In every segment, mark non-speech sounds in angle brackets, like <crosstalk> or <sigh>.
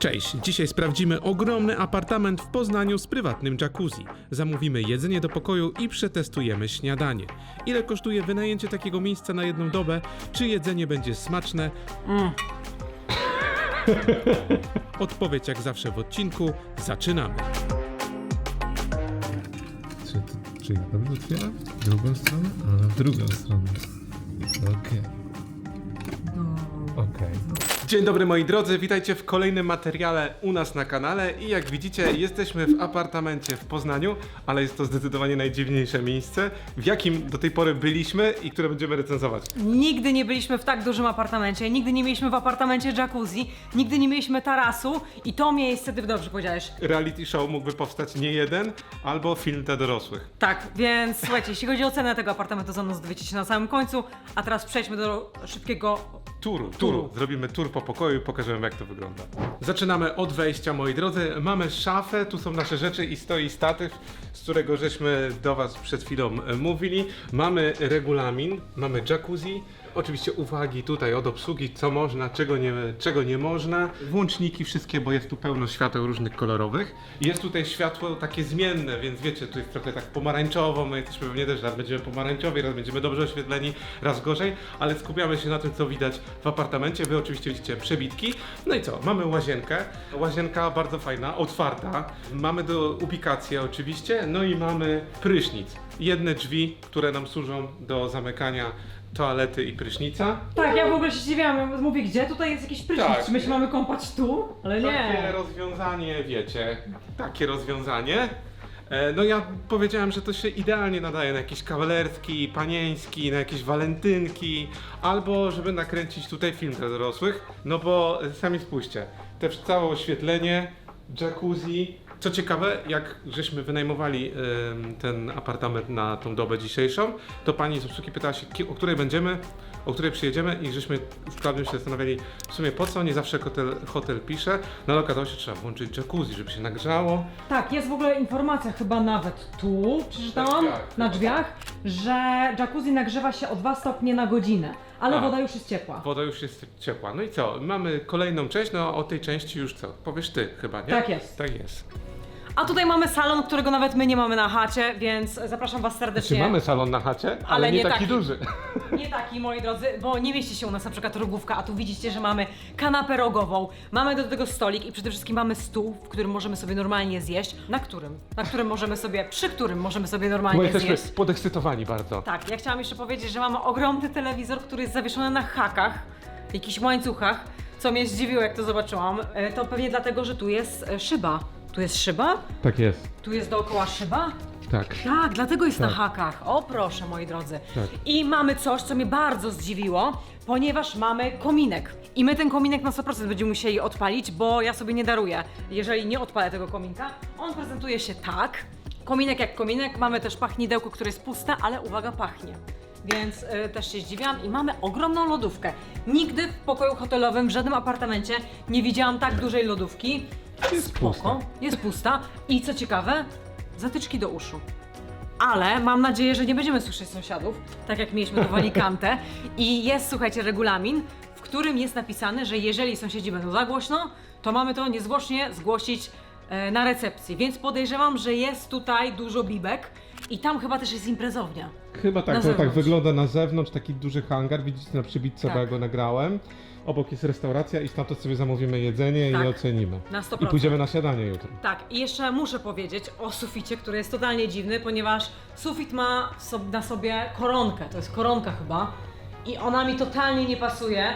Cześć, dzisiaj sprawdzimy ogromny apartament w Poznaniu z prywatnym jacuzzi. Zamówimy jedzenie do pokoju i przetestujemy śniadanie. Ile kosztuje wynajęcie takiego miejsca na jedną dobę? Czy jedzenie będzie smaczne? Odpowiedź jak zawsze w odcinku. Zaczynamy. Czy, to, czy ja dobrze otwieram? Drugą stronę? A, drugą stronę. Okej. Okej. Dzień dobry moi drodzy, witajcie w kolejnym materiale u nas na kanale i jak widzicie jesteśmy w apartamencie w Poznaniu, ale jest to zdecydowanie najdziwniejsze miejsce, w jakim do tej pory byliśmy i które będziemy recenzować. Nigdy nie byliśmy w tak dużym apartamencie, nigdy nie mieliśmy w apartamencie jacuzzi, nigdy nie mieliśmy tarasu i to miejsce, ty dobrze powiedziałeś. Reality show mógłby powstać nie jeden, albo film dla dorosłych. Tak, więc słuchajcie, jeśli chodzi o cenę tego apartamentu, za nas dowiecie się na samym końcu, a teraz przejdźmy do szybkiego... Turu, turu. Zrobimy tur po pokoju i pokażemy jak to wygląda. Zaczynamy od wejścia, moi drodzy. Mamy szafę, tu są nasze rzeczy i stoi statyw, z którego żeśmy do Was przed chwilą e, mówili. Mamy regulamin, mamy jacuzzi. Oczywiście uwagi tutaj od obsługi, co można, czego nie, czego nie można. Włączniki wszystkie, bo jest tu pełno świateł różnych kolorowych. Jest tutaj światło takie zmienne, więc wiecie, tu jest trochę tak pomarańczowo, my jesteśmy pewnie też raz będziemy pomarańczowi, raz będziemy dobrze oświetleni, raz gorzej, ale skupiamy się na tym, co widać w apartamencie. Wy oczywiście widzicie przebitki. No i co? Mamy łazienkę. Łazienka bardzo fajna, otwarta. Mamy do ubikację oczywiście, no i mamy prysznic. Jedne drzwi, które nam służą do zamykania toalety i prysznica. Tak, ja w ogóle się zdziwiłam, mówię, gdzie tutaj jest jakiś prysznic, Tak. czy my się mamy kąpać tu? Ale Takie nie. rozwiązanie, wiecie, takie rozwiązanie. E, No ja powiedziałem, że to się idealnie nadaje na jakiś kawalerski, panieński, na jakieś walentynki, albo żeby nakręcić tutaj film dla dorosłych, no bo e, sami spójrzcie, te całe oświetlenie, jacuzzi. Co ciekawe, jak żeśmy wynajmowali ten apartament na tą dobę dzisiejszą, to pani z obsługi pytała się, ki- o której będziemy, o której przyjedziemy i żeśmy z Klaudią się zastanawiali w sumie po co, nie zawsze hotel, hotel pisze, no ale okazało się, że trzeba włączyć jacuzzi, żeby się nagrzało. Tak, jest w ogóle informacja chyba nawet tu, przeczytałam, Na drzwiach. na drzwiach, że jacuzzi nagrzewa się o 2 stopnie na godzinę, ale A. woda już jest ciepła. Woda już jest ciepła. No i co? Mamy kolejną część, no o tej części już co? Powiesz ty chyba, nie? Tak jest. Tak jest. A tutaj mamy salon, którego nawet my nie mamy na chacie, więc zapraszam was Czy serdecznie. Znaczy, mamy salon na chacie, ale, nie, taki. duży. <laughs> Nie taki, moi drodzy, bo nie mieści się u nas na przykład rogówka, a tu widzicie, że mamy kanapę rogową, mamy do tego stolik i przede wszystkim mamy stół, w którym możemy sobie normalnie zjeść. Na którym? Na którym możemy sobie, przy którym możemy sobie Bo normalnie jesteśmy zjeść. podekscytowani bardzo. Tak, ja chciałam jeszcze powiedzieć, że mamy ogromny telewizor, który jest zawieszony na hakach, jakichś łańcuchach, co mnie zdziwiło, jak to zobaczyłam. E, To pewnie dlatego, że tu jest e, szyba. Tu jest szyba? Tak jest. Tu jest dookoła szyba? Tak. Tak, dlatego jest na Tak. hakach. O proszę, moi drodzy. Tak. I mamy coś, co mnie bardzo zdziwiło, ponieważ mamy kominek. I my ten kominek na 100% będziemy musieli odpalić, bo ja sobie nie daruję, jeżeli nie odpalę tego kominka. On prezentuje się tak. Kominek jak kominek, mamy też pachnidełko, które jest puste, ale uwaga, pachnie. Więc y, też się zdziwiłam i mamy ogromną lodówkę. Nigdy w pokoju hotelowym, w żadnym apartamencie nie widziałam tak dużej lodówki. Jest Spoko, pusta. jest pusta i co ciekawe, zatyczki do uszu. Ale mam nadzieję, że nie będziemy słyszeć sąsiadów, tak jak mieliśmy do Walikantę. I jest, słuchajcie, regulamin, w którym jest napisane, że jeżeli sąsiedzi będą za głośno, to mamy to niezwłocznie zgłosić e, na recepcji. Więc podejrzewam, że jest tutaj dużo bibek i tam chyba też jest imprezownia. Chyba tak, to tak zewnątrz. wygląda na zewnątrz, taki duży hangar, widzicie na przybitce, Tak. bo ja go nagrałem. Obok jest restauracja i stamtąd sobie zamówimy jedzenie Tak. i ocenimy. Na 100%. I pójdziemy na śniadanie jutro. Tak, i jeszcze muszę powiedzieć o suficie, który jest totalnie dziwny, ponieważ sufit ma na sobie koronkę, to jest koronka chyba, i ona mi totalnie nie pasuje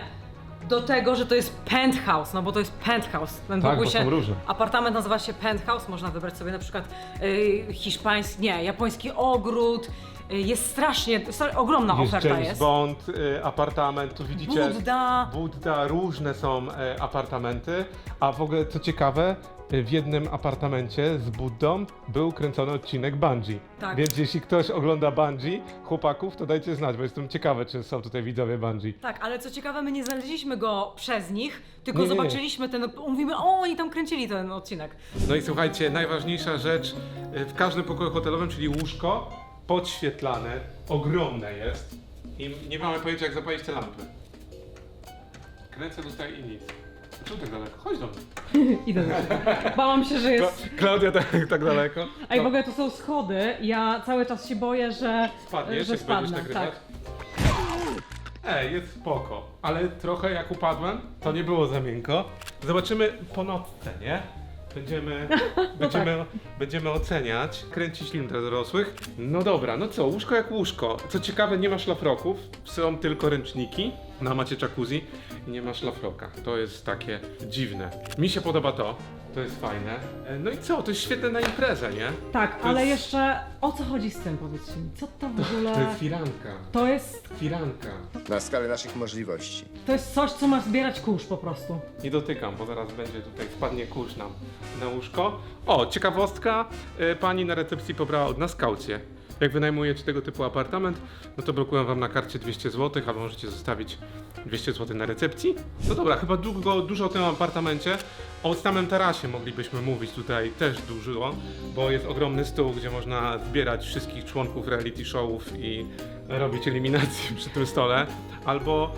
do tego, że to jest penthouse, no bo to jest penthouse. Ten Tak, bo są różne. Apartament nazywa się penthouse, można wybrać sobie na przykład y, hiszpański, nie, japoński ogród, jest strasznie, stra- ogromna Jest oferta James jest. Bond, y, apartament, tu widzicie. Budda. Budda, różne są e, apartamenty, a w ogóle co ciekawe, e, w jednym apartamencie z Buddą był kręcony odcinek Bungie. Tak. Więc jeśli ktoś ogląda Bungie, chłopaków, to dajcie znać, bo jestem ciekawy, czy są tutaj widzowie Bungie. Tak, ale co ciekawe, my nie znaleźliśmy go przez nich, tylko Nie, nie, nie. zobaczyliśmy ten, mówimy, o, oni tam kręcili ten odcinek. No i słuchajcie, najważniejsza rzecz w każdym pokoju hotelowym, czyli łóżko, podświetlane, ogromne jest i nie mamy pojęcia jak zapalić te lampy. Kręcę tutaj i nic. Czemu tak daleko? Chodź do mnie. <laughs> Idę do ciebie. Bałam się, że jest... Kla- Klaudia tak, tak daleko. Ej, w ogóle tu są schody. Ja cały czas się boję, że, Spadniesz, że jak będziesz spadnę. nagrywać? Tak. Ej, jest spoko, ale trochę jak upadłem, to nie było za miękko. Zobaczymy po nocce, nie? Będziemy, <laughs> będziemy, będziemy oceniać, kręcić film dla dorosłych. No dobra, no co, łóżko jak łóżko. Co ciekawe, nie ma szlafroków, są tylko ręczniki. Na macie jacuzzi i nie ma szlafroka. To jest takie dziwne. Mi się podoba to, to jest fajne. E, No i co, to jest świetne na imprezę, nie? Tak, To ale jest- jeszcze o co chodzi z tym, powiedzcie mi? Co to w ogóle... To jest firanka. To jest, Firanka. na skalę naszych możliwości. to jest coś, co masz zbierać kurz po prostu. Nie dotykam, bo zaraz będzie tutaj, spadnie kurz nam na łóżko. O, ciekawostka, y, pani na recepcji pobrała od nas kaucję. Jak wynajmujecie tego typu apartament, no to blokują wam na karcie 200 zł, albo możecie zostawić 200 zł na recepcji. No dobra, chyba długo, dużo o tym apartamencie. O samym tarasie moglibyśmy mówić tutaj też dużo, bo jest ogromny stół, gdzie można zbierać wszystkich członków reality showów i robić eliminację <laughs> przy tym stole. Albo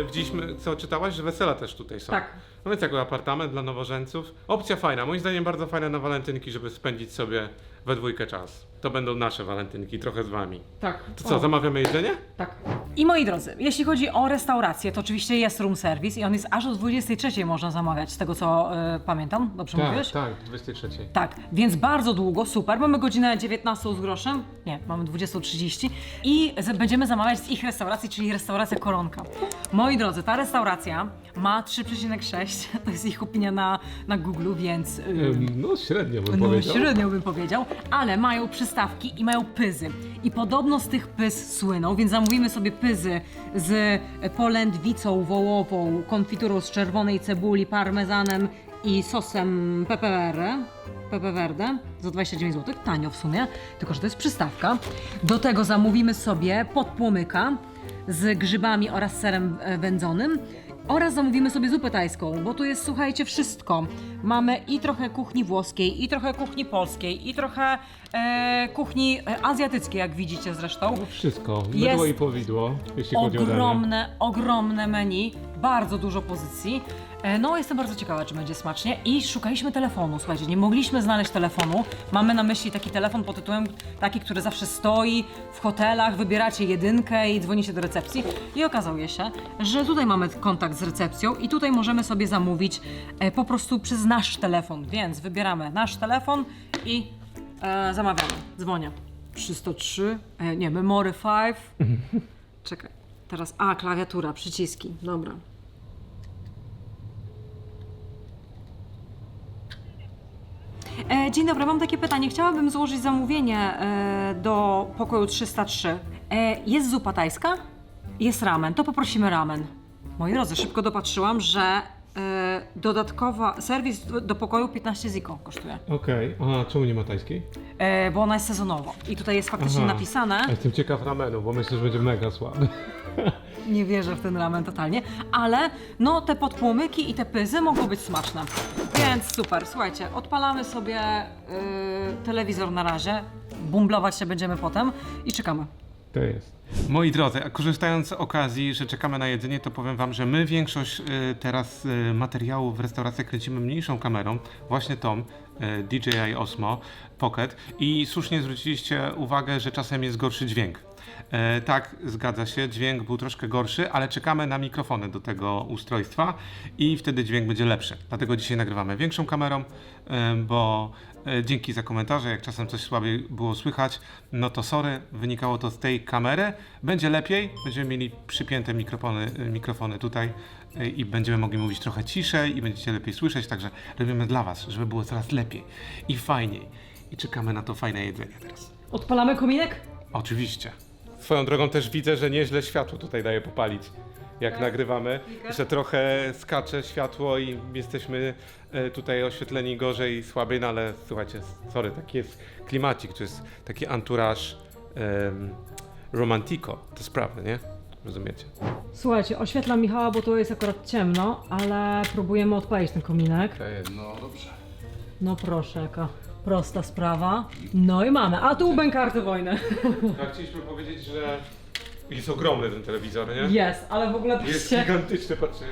y, widzieliśmy, co czytałaś, że wesela też tutaj są. Tak. No więc jako apartament dla nowożeńców. Opcja fajna, moim zdaniem bardzo fajna na walentynki, żeby spędzić sobie we dwójkę czas. To będą nasze walentynki, trochę z wami. Tak. To co, O. zamawiamy jedzenie? Tak. I moi drodzy, jeśli chodzi o restaurację, to oczywiście jest room service i on jest aż o 23 można zamawiać, z tego co y, pamiętam. Dobrze mówiłeś? tak, 23. Tak, więc bardzo długo, super. Mamy godzinę 19 z groszem. Nie, mamy 20.30 i z, będziemy zamawiać z ich restauracji, czyli restauracja Koronka. Moi drodzy, ta restauracja ma 3,6, to jest ich opinia na, na Google, więc. ym, No średnio bym no, średnio bym powiedział, ale mają przystawki i mają pyzy. I podobno z tych pyz słyną, więc zamówimy sobie pyzy z polędwicą wołową, konfiturą z czerwonej cebuli, parmezanem i sosem pepe verde. Pepe verde za 29 zł, tanio w sumie, tylko że to jest przystawka. Do tego zamówimy sobie podpłomyka z grzybami oraz serem e, wędzonym. Oraz zamówimy sobie zupę tajską, bo tu jest, słuchajcie, wszystko. Mamy i trochę kuchni włoskiej, i trochę kuchni polskiej, i trochę e, kuchni azjatyckiej, jak widzicie zresztą. Wszystko, Jest mydło i powidło, jeśli chodzi o danie. Ogromne, ogromne menu, bardzo dużo pozycji. E, No, jestem bardzo ciekawa, czy będzie smacznie. I szukaliśmy telefonu, słuchajcie, nie mogliśmy znaleźć telefonu. Mamy na myśli taki telefon pod tytułem taki, który zawsze stoi w hotelach, wybieracie jedynkę i dzwonicie do recepcji. I okazało się, że tutaj mamy kontakt z recepcją i tutaj możemy sobie zamówić e, po prostu przez nasz telefon. Więc wybieramy nasz telefon i e, zamawiamy. Dzwonię. 303, e, nie, Memory 5. <laughs> Czekaj, teraz. A, klawiatura, przyciski. Dobra. E, dzień dobry, mam takie pytanie. Chciałabym złożyć zamówienie e, do pokoju 303. E, jest zupa tajska? Jest ramen. To poprosimy ramen. Moi drodzy, szybko dopatrzyłam, że dodatkowa serwis do, pokoju 15 ziko kosztuje. Okej, a czemu nie ma tajskiej? E, bo ona jest sezonowo. I tutaj jest faktycznie Aha. napisane. A Jestem ciekaw ramenu, bo myślę, że będzie mega słaby. <laughs> Nie wierzę w ten ramen totalnie, ale no te podpłomyki i te pyzy mogą być smaczne. Więc super, słuchajcie, odpalamy sobie yy, telewizor na razie, bumblować się będziemy potem i czekamy. To jest. Moi drodzy, korzystając z okazji, że czekamy na jedzenie, to powiem wam, że my większość y, teraz y, materiału w restauracji kręcimy mniejszą kamerą, właśnie tą y, DJI Osmo Pocket i słusznie zwróciliście uwagę, że czasem jest gorszy dźwięk. E, tak, zgadza się, dźwięk był troszkę gorszy, ale czekamy na mikrofony do tego ustrojstwa i wtedy dźwięk będzie lepszy. Dlatego dzisiaj nagrywamy większą kamerą, e, bo e, dzięki za komentarze, jak czasem coś słabiej było słychać, no to sorry, wynikało to z tej kamery. Będzie lepiej, będziemy mieli przypięte mikrofony, e, mikrofony tutaj e, i będziemy mogli mówić trochę ciszej i będziecie lepiej słyszeć, także robimy dla Was, żeby było coraz lepiej i fajniej. I czekamy na to fajne jedzenie teraz. Odpalamy kominek? Oczywiście. Swoją drogą też widzę, że nieźle światło tutaj daje popalić, jak nagrywamy, że trochę skacze światło i jesteśmy e, tutaj oświetleni gorzej i słabiej, no ale słuchajcie, sorry, taki jest klimacik, to jest taki anturaż um, romantico, to sprawy, nie? Rozumiecie? Słuchajcie, oświetlam Michała, bo tu jest akurat ciemno, ale próbujemy odpalić ten kominek. No dobrze. No proszę, jaka prosta sprawa. No i mamy, a tu bękarty wojny. Tak, chcieliśmy powiedzieć, że jest ogromny ten telewizor, nie? Jest, ale w ogóle Jest patrzcie, gigantyczny, patrzcie.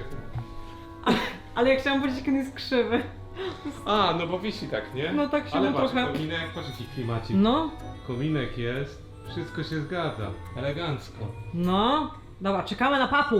Ale ja chciałam powiedzieć, on jest krzywy. A, no bo wisi tak, nie? No tak się Ale mu patrz, trochę- kominek, patrz jaki klimacik. No, Kominek jest, wszystko się zgadza, elegancko. no. Dobra, czekamy na papu.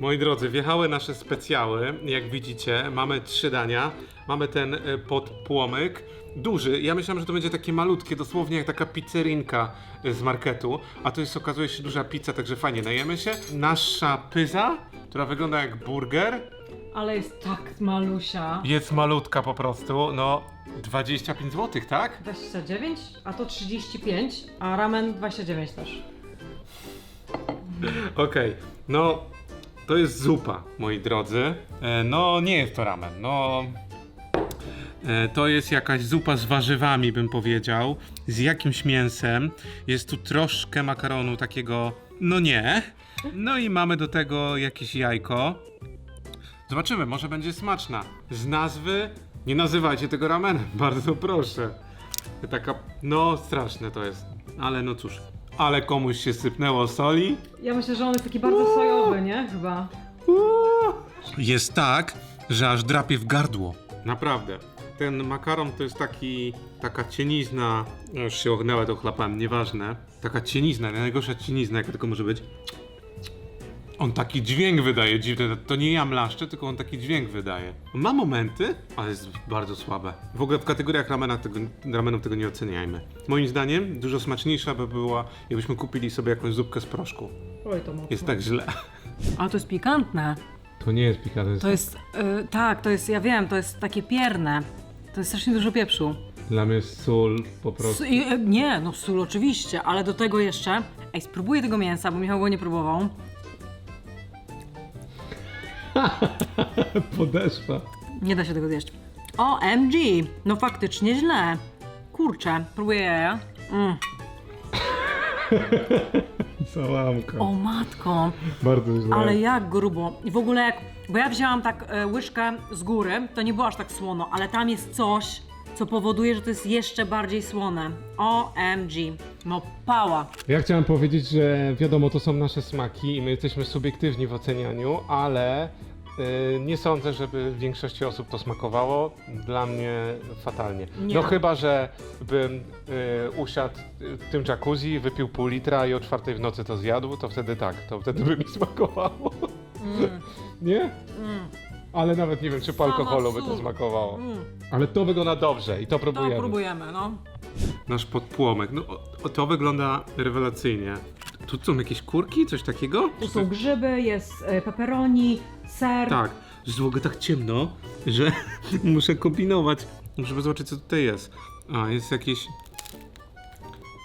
Moi drodzy, wjechały nasze specjały. Jak widzicie, mamy trzy dania. Mamy ten y, podpłomyk. Duży. Ja myślałem, że to będzie takie malutkie, dosłownie jak taka pizzerinka y, z marketu. A to jest okazuje się duża pizza, także fajnie najemy się. Nasza pyza, która wygląda jak burger, Ale jest tak malusia. jest malutka po prostu. No, 25 zł, tak? 29, a to 35, a ramen 29 też. Okej, no to jest zupa, moi drodzy. E, no nie jest to ramen, no e, to jest jakaś zupa z warzywami, bym powiedział, z jakimś mięsem. Jest tu troszkę makaronu takiego, no nie. No i mamy do tego jakieś jajko. Zobaczymy, może będzie smaczna. Z nazwy nie nazywajcie tego ramenem, <laughs> bardzo proszę. Taka, no straszne to jest, ale no cóż. Ale komuś się sypnęło soli. Ja myślę, że on jest taki bardzo sojowy, nie? Chyba. Jest tak, że aż drapie w gardło. Naprawdę. Ten makaron to jest taki, taka cienizna, no już się ochnęła to chlapałem, nieważne. Taka cienizna, najgorsza cienizna jaka tylko może być. On taki dźwięk wydaje dziwny, to nie ja mlaszczę, tylko on taki dźwięk wydaje. Ma momenty, ale jest bardzo słabe. W ogóle w kategoriach ramenach tego, ramenów tego nie oceniajmy. Moim zdaniem dużo smaczniejsza by była, jakbyśmy kupili sobie jakąś zupkę z proszku. Oj, to mocno. Jest tak źle. Ale to jest pikantne. To nie jest pika, to jest To jest, y, tak, to jest, ja wiem, to jest takie pierne. To jest strasznie dużo pieprzu. Dla mnie jest sól po prostu. S- i, y, nie, no sól oczywiście, ale do tego jeszcze, ej, spróbuję tego mięsa, bo Michał go nie próbował. <laughs> Podeszła. Nie da się tego zjeść. OMG, no faktycznie źle. Kurczę, próbuję jaja. Mm. <laughs> Sałamka. O matko, Bardzo źle. ale jak grubo. I w ogóle jak, bo ja wzięłam tak e, łyżkę z góry, to nie było aż tak słono, ale tam jest coś, co powoduje, że to jest jeszcze bardziej słone. OMG, no pała. Ja chciałem powiedzieć, że wiadomo, to są nasze smaki i my jesteśmy subiektywni w ocenianiu, ale nie sądzę, żeby większości osób to smakowało. Dla mnie fatalnie. Nie. No chyba, że bym y, usiadł w tym jacuzzi, wypił pół litra i o czwartej w nocy to zjadł, to wtedy tak, to wtedy by mi smakowało. <laughs> nie? Ale nawet nie wiem, czy po Sama alkoholu by to sól. smakowało. Mm. Ale to wygląda dobrze i to To próbujemy. próbujemy, no. Nasz podpłomek. No, o, to wygląda rewelacyjnie. Tu są jakieś kurki, coś takiego? Tu są grzyby, jest e, pepperoni, ser. Tak, ogóle tak ciemno, że <laughs> muszę kombinować, żeby zobaczyć co tutaj jest. A, jest jakiś...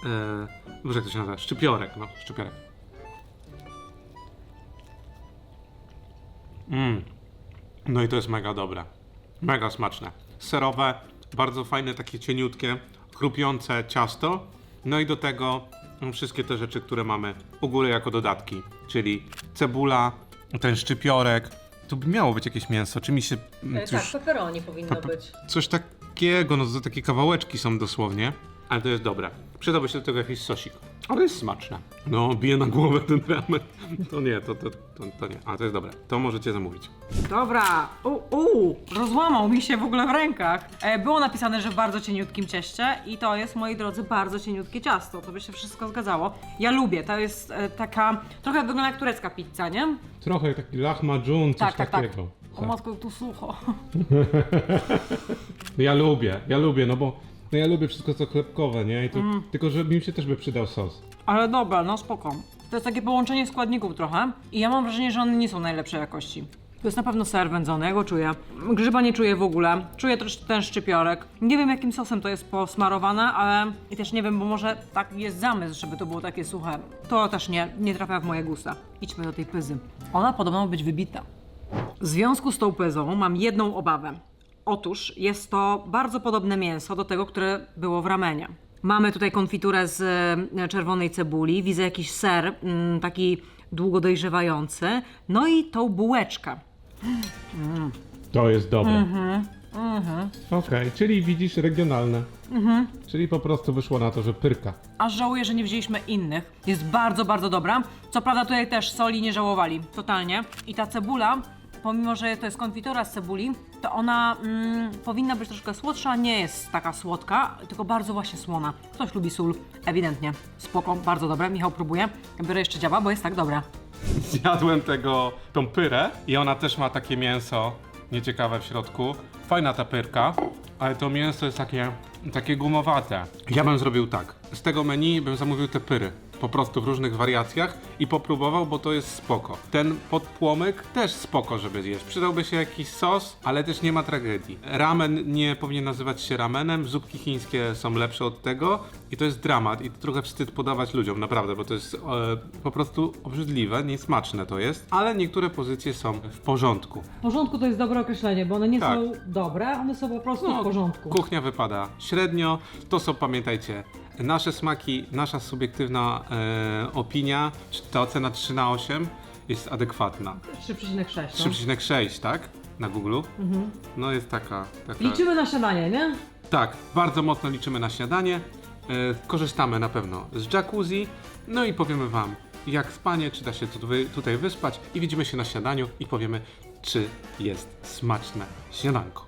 E, Boże, jak to się nazywa? Szczypiorek, no, szczypiorek. Mm. No i to jest mega dobre. Mega smaczne. Serowe, bardzo fajne, takie cieniutkie, chrupiące ciasto. No i do tego wszystkie te rzeczy, które mamy u góry jako dodatki, czyli cebula, ten szczypiorek. Tu by miało być jakieś mięso, czy mi się... mm, E, coś- tak, pepperoni powinno Pepe- być. Coś takiego, no to takie kawałeczki są dosłownie, ale to jest dobre. Przydałby się do tego jakiś sosik, ale jest smaczne. No, bije na głowę ten ramen. To nie, to, to, to, to nie, a to jest dobre. To możecie zamówić. Dobra, u, u, rozłamał mi się w ogóle w rękach. E, było napisane, że w bardzo cieniutkim cieście i to jest, moi drodzy, bardzo cieniutkie ciasto. To by się wszystko zgadzało. Ja lubię, to jest e, taka, trochę wygląda jak turecka pizza, nie? Trochę taki lahmacun, coś Tak, tak, tak. takiego. O matko, jak tu sucho. <laughs> Ja lubię, ja lubię, no bo no ja lubię wszystko co chlebkowe, nie? I to, Mm. Tylko, że mi się też by przydał sos. Ale dobra, no spoko. To jest takie połączenie składników trochę i ja mam wrażenie, że one nie są najlepszej jakości. To jest na pewno ser wędzony, ja go czuję. Grzyba nie czuję w ogóle. Czuję też ten szczypiorek. Nie wiem jakim sosem to jest posmarowane, ale i też nie wiem, bo może tak jest zamysł, żeby to było takie suche. To też nie, nie trafia w moje gusta. Idźmy do tej pyzy. Ona podobno ma być wybita. W związku z tą pyzą mam jedną obawę. Otóż jest to bardzo podobne mięso do tego, które było w ramenie. Mamy tutaj konfiturę z e, czerwonej cebuli, widzę jakiś ser, mm, taki długo dojrzewający, no i tą bułeczkę. To jest dobre. Mhm, Okej, czyli widzisz regionalne. Czyli po prostu wyszło na to, że pyrka. Aż żałuję, że nie wzięliśmy innych. Jest bardzo, bardzo dobra. Co prawda tutaj też soli nie żałowali, totalnie. I ta cebula pomimo że to jest konfitura z cebuli, to ona mm, powinna być troszkę słodsza, nie jest taka słodka, tylko bardzo właśnie słona. Ktoś lubi sól, ewidentnie. Spoko, bardzo dobre. Michał próbuje. Biorę jeszcze działa, bo jest tak dobra. Zjadłem tego, tą pyrę i ona też ma takie mięso nieciekawe w środku. Fajna ta pyrka, ale to mięso jest takie, takie gumowate. Ja bym zrobił tak. Z tego menu bym zamówił te pyry. Po prostu w różnych wariacjach i popróbował, bo to jest spoko. Ten podpłomyk też spoko, żeby zjeść. Przydałby się jakiś sos, ale też nie ma tragedii. Ramen nie powinien nazywać się ramenem, zupki chińskie są lepsze od tego i to jest dramat i to trochę wstyd podawać ludziom, naprawdę, bo to jest e, po prostu obrzydliwe, niesmaczne to jest, ale niektóre pozycje są w porządku. W porządku to jest dobre określenie, bo one nie Tak. są dobre, one są po prostu No, w porządku. Kuchnia wypada średnio. To są, pamiętajcie, nasze smaki, nasza subiektywna e, opinia. Czy Ta ocena 3 na 8 jest adekwatna. 3,6. No. 3,6, tak? Na Google. No jest taka. taka... Liczymy na śniadanie, nie? Tak, bardzo mocno liczymy na śniadanie. E, korzystamy na pewno z jacuzzi. No i powiemy Wam, jak spanie, czy da się tu, wy, tutaj wyspać. I widzimy się na śniadaniu i powiemy, czy jest smaczne śniadanko.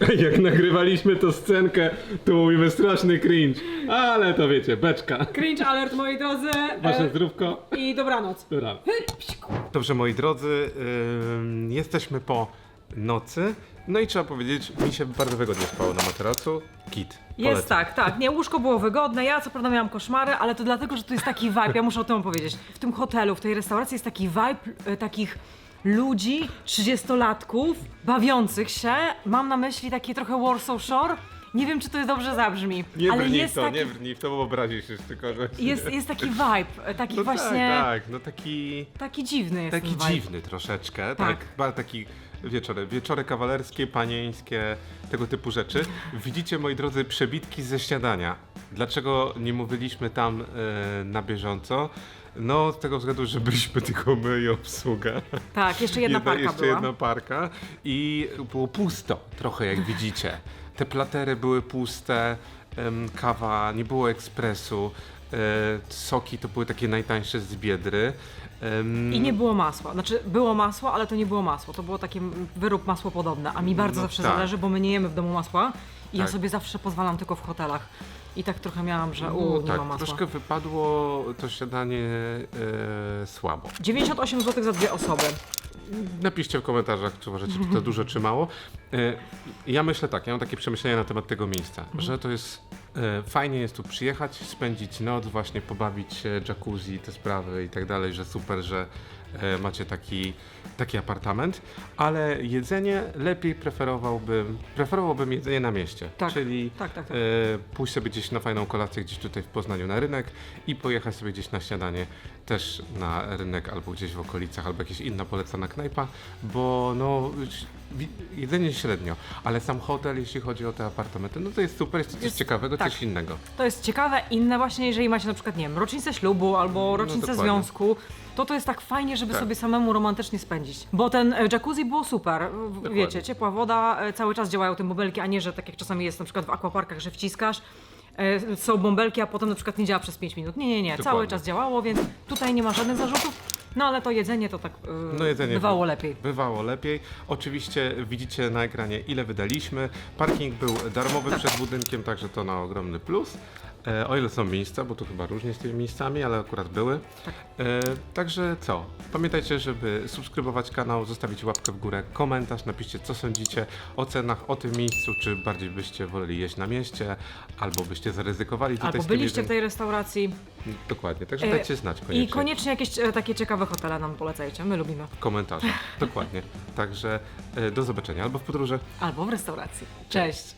<laughs> Jak nagrywaliśmy tą scenkę, to mówimy straszny cringe. Ale to wiecie, beczka. Cringe alert, moi drodzy. Wasze E, zdrówko. I dobranoc. Dobra. Dobrze, moi drodzy, ym, jesteśmy po nocy. No i trzeba powiedzieć, mi się bardzo wygodnie spało na materacu. Kit. Jest Polecam. tak, tak. Nie, łóżko było wygodne. Ja co prawda miałam koszmary, ale to dlatego, że to jest taki vibe. Ja muszę o tym powiedzieć. W tym hotelu, w tej restauracji jest taki vibe e, takich ludzi, 30-latków, bawiących się. Mam na myśli takie trochę Warsaw Shore. Nie wiem, czy to dobrze zabrzmi, Nie ale brnij w jest to, taki, nie brnij w to, bo obrazisz się tylko, że... jest, jest taki vibe, taki no właśnie, tak, tak, no taki... taki dziwny jest Taki ten vibe. dziwny troszeczkę, tak. Tak. tak taki wieczory, wieczory kawalerskie, panieńskie, tego typu rzeczy. Widzicie, moi drodzy, przebitki ze śniadania. Dlaczego nie mówiliśmy tam e, na bieżąco? No, z tego względu, że byliśmy <laughs> tylko my i obsługa. Tak, jeszcze jedna parka jeszcze była. jedna parka i było pusto trochę, jak widzicie. Te platery były puste, kawa, nie było ekspresu, e, soki to były takie najtańsze z biedry. I nie było masła. Znaczy, było masło, ale to nie było masło. To było taki wyrób masło podobne. A mi bardzo No zawsze tak. zależy, bo my nie jemy w domu masła. I ja Tak. sobie zawsze pozwalam tylko w hotelach. I tak trochę miałam, że no u, nie tak, ma masła. troszkę wypadło to śniadanie e, słabo. 98 zł za dwie osoby. Napiszcie w komentarzach, czy uważacie, czy to <laughs> dużo, czy mało. E, Ja myślę tak, ja mam takie przemyślenia na temat tego miejsca, że to jest e, fajnie jest tu przyjechać, spędzić noc, właśnie pobawić się, jacuzzi, te sprawy i tak dalej, że super, że macie taki, taki apartament, ale jedzenie lepiej preferowałbym, preferowałbym jedzenie na mieście, Tak, czyli tak, tak, tak. e, pójść sobie gdzieś na fajną kolację gdzieś tutaj w Poznaniu na rynek i pojechać sobie gdzieś na śniadanie też na rynek albo gdzieś w okolicach, albo jakaś inna polecana knajpa, bo no jedzenie średnio, ale sam hotel, jeśli chodzi o te apartamenty, no to jest super, jest coś Jest- ciekawego, tak. coś innego. To jest ciekawe, inne właśnie, jeżeli macie na przykład, nie wiem, rocznicę ślubu albo rocznicę No związku, to to jest tak fajnie, żeby Tak. sobie samemu romantycznie spędzić. Bo ten e, jacuzzi było super, w- wiecie, ciepła woda, e, cały czas działają te bąbelki, a nie, że tak jak czasami jest na przykład w akwaparkach, że wciskasz, e, są bąbelki, a potem na przykład nie działa przez 5 minut. Nie, nie, nie, cały Dokładnie. czas działało, więc tutaj nie ma żadnych zarzutów. No ale to jedzenie to tak e, No jedzenie bywało by- lepiej. Bywało lepiej. Oczywiście widzicie na ekranie ile wydaliśmy. Parking był darmowy Tak. przed budynkiem, także to na ogromny plus. E, o ile są miejsca, bo tu chyba różnie z tymi miejscami, ale akurat były. Tak. E, także co? Pamiętajcie, żeby subskrybować kanał, zostawić łapkę w górę, komentarz, napiszcie co sądzicie o cenach, o tym miejscu, czy bardziej byście woleli jeść na mieście, albo byście zaryzykowali tutaj Albo z tym byliście w jedzeniem. tej restauracji. Dokładnie, także E, dajcie znać koniecznie. I koniecznie jakieś e, takie ciekawe hotele nam polecajcie, my lubimy. w komentarzach. Dokładnie. <laughs> Także e, do zobaczenia albo w podróży. Albo w restauracji. Cześć!